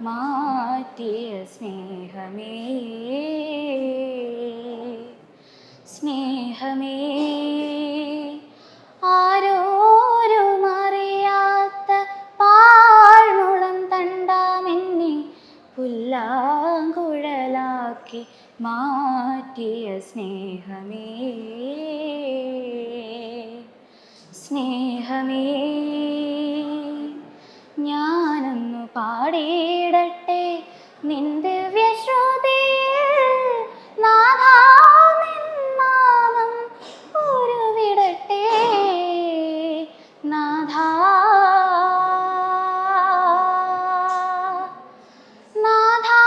മാറ്റിയ സ്നേഹമേ. സ്നേഹമേ. ആരോരും അറിയാത്ത പാഴ്മുളം തണ്ടാമെന്നെ പുല്ലാങ്കുഴലാക്കി മാറ്റിയ സ്നേഹമേ. സ്നേഹമേ. നിന്റെ വ്യശ്രുതിയിൽ നാഥാ നിൻ നാമം ഉരുവിടട്ടെ. നാഥാ നാഥാ.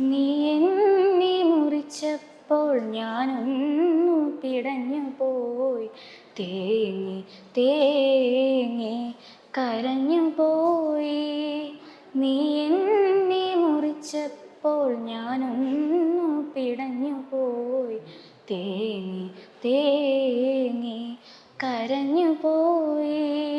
നീ എന്നെ മുറിച്ചപ്പോൾ ഞാനൊന്നു പിടഞ്ഞു പോയി തേങ്ങി തേങ്ങി കരഞ്ഞു പോയി. നീ എന്നെ മുറിച്ചപ്പോൾ ഞാനൊന്നു പിടഞ്ഞു പോയി. തേങ്ങി തേങ്ങി കരഞ്ഞു പോയി.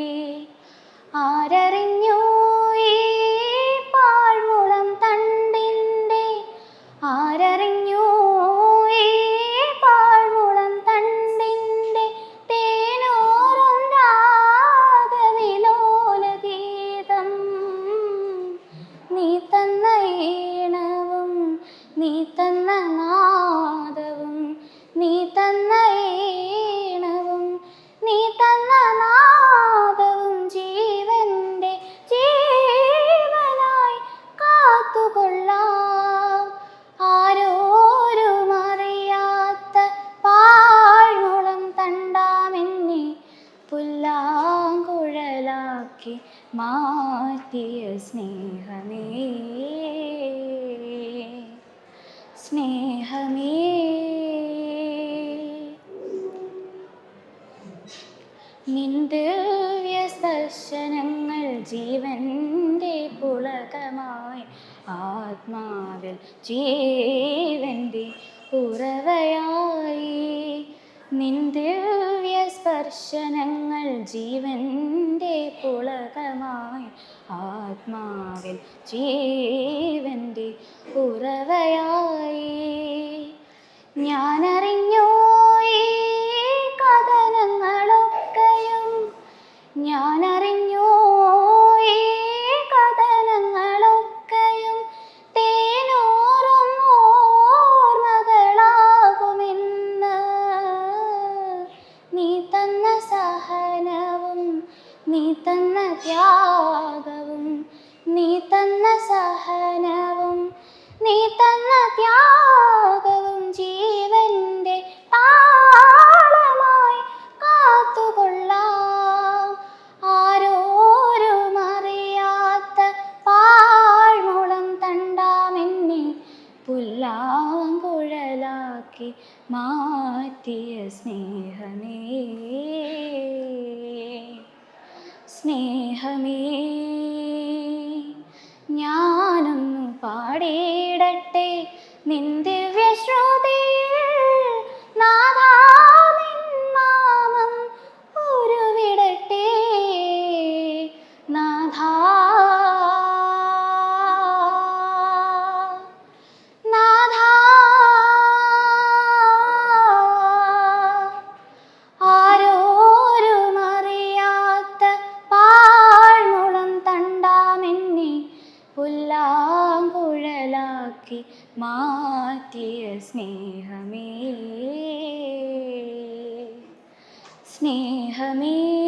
നീ തന്ന നാദവും നീ തന്ന ഈണവും നീ തന്ന നാദവും ജീവന്റെ ജീവനായി കാത്തുകൊള്ളാം. ആരോരും അറിയാത്ത പാഴ്മുളം തണ്ടാമെന്നെ പുല്ലാങ്കുഴലാക്കി മാറ്റിയ സ്നേഹമേ. സ്നേഹമേ. നിന്ദിവ്യ സ്പർശനങ്ങൾ ജീവന്റെ പുളകമായി ആത്മാവിൽ ജീവന്റെ ഉറവയായി. നിന്ദിവ്യ സ്പർശനങ്ങൾ ജീവന്റെ പുളകമായി ആത്മാവിൽ ജീവന്റെ ഉറവയായി ഞാനറിഞ്ഞു ഈ കഥനങ്ങളൊക്കെയും. ഞാനറിഞ്ഞു മാറ്റിയ സ്നേഹമേ. സ്നേഹമേ ഞാനൊന്നു പാടിയിടട്ടെ നിന്റെ വ്യശ്രുതിയിൽ മാറ്റിയ സ്നേഹമേ. സ്നേഹമേ.